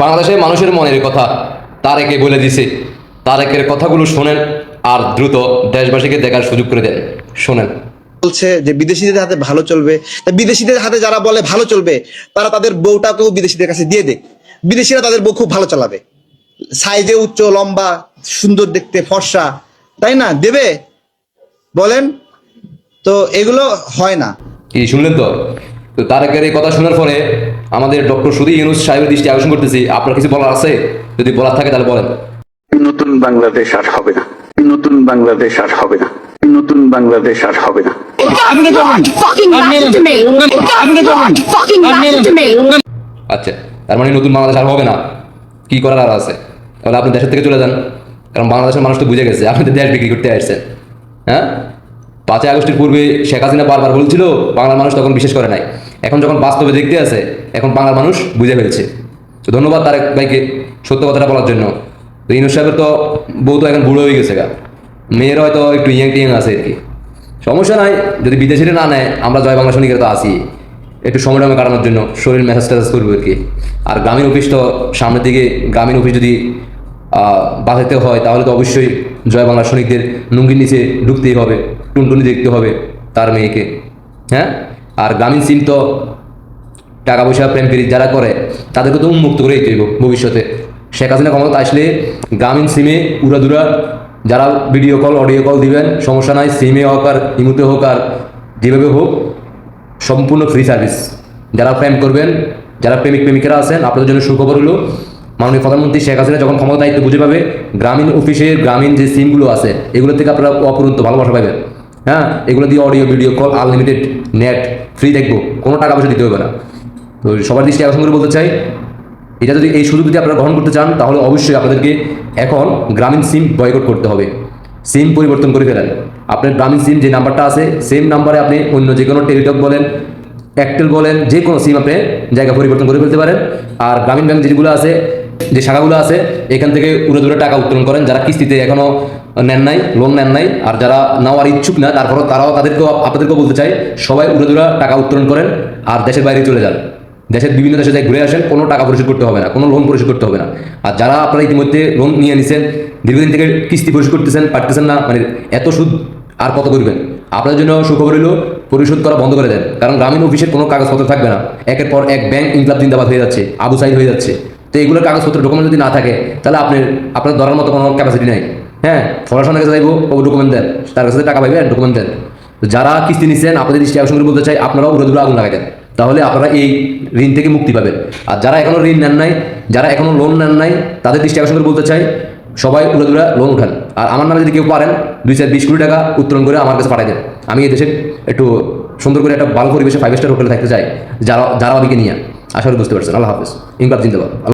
বাংলাদেশের মানুষের মনের কথা তারেকে বলে দিছে। তারেকের কথাগুলো শোনেন আর দ্রুত দেশবাসীকে দেখার সুযোগ করে দেন। শোনেন। বলছে যে বিদেশিদের হাতে ভালো চলবে। বিদেশিদের হাতে যারা বলে ভালো চলবে তারা তাদের বউটাকেও বিদেশিদের কাছে দিয়ে দেয়। বিদেশিরা তাদের বউ খুব ভালো চালাবে। সাইজে উচ্চ লম্বা সুন্দর দেখতে ফর্সা তাই না? দেবে? বলেন? তো এগুলো হয় না। কি শুনলেন তো? তো তারেকের এই কথা শোনার পরে আমাদের ডক্টর সুদী ইউনুস সাহেবের দৃষ্টি আকর্ষণ করতেছি। আপনার কিছু বলার আছে? যদি বলার থাকে তাহলে বলেন। নতুন বাংলাদেশ আর হবে না। নতুন বাংলাদেশ আর হবে না। নতুন বাংলাদেশ আর হবে না. আচ্ছা তার মানে নতুন বাংলাদেশ আর হবে না। কি করার আর আছে? তাহলে আপনি দেশের থেকে চলে যান। কারণ বাংলাদেশের মানুষ তো বুঝে গেছে। আপনি তো দেশ বিক্রি করতে আসছেন। হ্যাঁ? পাঁচই আগস্টের পূর্বে শেখ হাসিনা বারবার বলছিল, বাংলার মানুষ তখন বিশেষ করে নাই। এখন যখন বাস্তবে দেখতে আছে, এখন বাংলার মানুষ বুঝে ফেলছে। তো ধন্যবাদ তারেক ভাইকে সত্য কথাটা বলার জন্য। তো ইনুস সাহেবের তো বউ তো এখন বুড়ো হয়ে গেছে গা। মেয়ের হয়তো একটু ইয়াং টিয়াং আছে আর কি। সমস্যা নাই, যদি বিদেশিরা না নেয়, আমরা জয় বাংলা সৈনিকের তো আসি একটু সময় টময় কাটানোর জন্য শরীর মেসাজ টেসাজ করব আর কি। আর গ্রামীণ অফিস তো সামনের দিকে, গ্রামীণ অফিস যদি বাঁচাতে হয়, তাহলে তো অবশ্যই জয় বাংলা সৈনিকদের লুঙ্গির নিচে ঢুকতেই হবে। টুনটুনি দেখতে হবে তার মেয়েকে হ্যাঁ? আর গ্রামীণ সিম তো টাকা পয়সা, প্রেম প্রীতি যারা করে, তাদেরকে তো উন্মুক্ত করে দিতে ভবিষ্যতে। শেখ হাসিনা ক্ষমতা আসলে গ্রামীণ সিমে উড়াদুরা যারা ভিডিও কল, অডিও কল দিবেন, সমস্যা নাই, সিমে হোক আর ইমুতে হোক আর যেভাবে হোক, সম্পূর্ণ ফ্রি সার্ভিস। যারা প্রেম করবেন, যারা প্রেমিক প্রেমিকেরা আছেন, আপনাদের জন্য সুখবর হলো, মাননীয় প্রধানমন্ত্রী শেখ হাসিনা যখন ক্ষমতা দায়িত্ব বুঝে পাবে, গ্রামীণ অফিসের গ্রামীণ যে সিমগুলো আছে, এগুলো থেকে আপনারা অপরন্ত ভালোবাসা পাবেন। হ্যাঁ? এগুলো দিয়ে audio video call unlimited net free দেখব। কোনো টাকা পয়সা দিতে হবে না। তো সবার দৃষ্টি আকর্ষণ করে বলতে চাই, এটা যদি এই সুযোগ যদি আপনারা গ্রহণ করতে চান, তাহলে অবশ্যই আপনাদেরকে এখন গ্রামীণ সিম বয়কট করতে হবে। সিম পরিবর্তন করে ফেলেন। আপনার গ্রামীণ সিম যে নাম্বারটা আছে সেম নাম্বারে আপনি অন্য যে কোনো টেলিটক বলেন এয়ারটেল বলেন, যে কোনো সিম আপনি জায়গা পরিবর্তন করে ফেলতে পারেন। আর গ্রামীণ ব্যাংক যেগুলো আছে, যে শাখাগুলো আছে, এখান থেকে উড়ে দূরে টাকা উত্তোলন করেন। যারা কিস্তিতে এখনও নেন নাই লোন নেন নাই, আর যারা নেওয়ার ইচ্ছুক না, তারপরও তারাও তাদেরকেও, আপনাদেরকেও বলতে চাই, সবাই উড়ে দূরা টাকা উত্তোলন করেন, আর দেশের বাইরে চলে যান। দেশের বিভিন্ন দেশে যাই ঘুরে আসেন, কোনো টাকা পরিশোধ করতে হবে না, কোনো লোন পরিশোধ করতে হবে না। আর যারা আপনারা ইতিমধ্যে লোন নিয়ে নিছেন, দীর্ঘদিন থেকে কিস্তি পরিশোধ করতেছেন, পারতেছেন না মানে এত সুদ আর কত করবেন? আপনাদের জন্য সুখবর হলো পরিশোধ করা বন্ধ করে দেন। কারণ গ্রামীণ অফিসের কোনো কাগজপত্র থাকবে না। একের পর এক ব্যাংক ইনকলাব জিন্দাবাদ হয়ে যাচ্ছে, আবু সাইড হয়ে যাচ্ছে। তো এগুলোর কাগজপত্র, ডকুমেন্ট যদি না থাকে, তাহলে আপনার আপনার ধরার মতো কোনো ক্যাপাসিটি নাই। হ্যাঁ পড়াশোনার কাছে যাইবো, ও ডকুমেন্ট দেন। তার কাছে টাকা পাইবে ডকুমেন্ট দেন। যারা কিস্তি নিচ্ছেন আপনাদের দৃষ্টি আকর্ষণ করে বলতে চাই, আপনারাও উড়ে দূরে আগুন লাগাই তাহলে আপনারা এই ঋণ থেকে মুক্তি পাবেন। আর যারা এখনও ঋণ নেন নাই, যারা এখনও লোন নেন নাই, তাদের দৃষ্টি আকর্ষণ করে বলতে চাই, সবাই উড়ে দূরে লোন উঠান। আর আমার নামে যদি কেউ পারেন, দুই চার বিশ কোটি টাকা উত্তোলন করে আমার কাছে পাঠাই দেন। আমি এই দেশে একটু সুন্দর করে একটা ভালো পরিবেশে ফাইভ স্টার হোটেলে থাকতে চাই, যারা যারা আমাকে নিয়ে করি বুঝতে পারছেন। আল্লাহ হাফিজ। ইনকাম জিন্দাবাদ।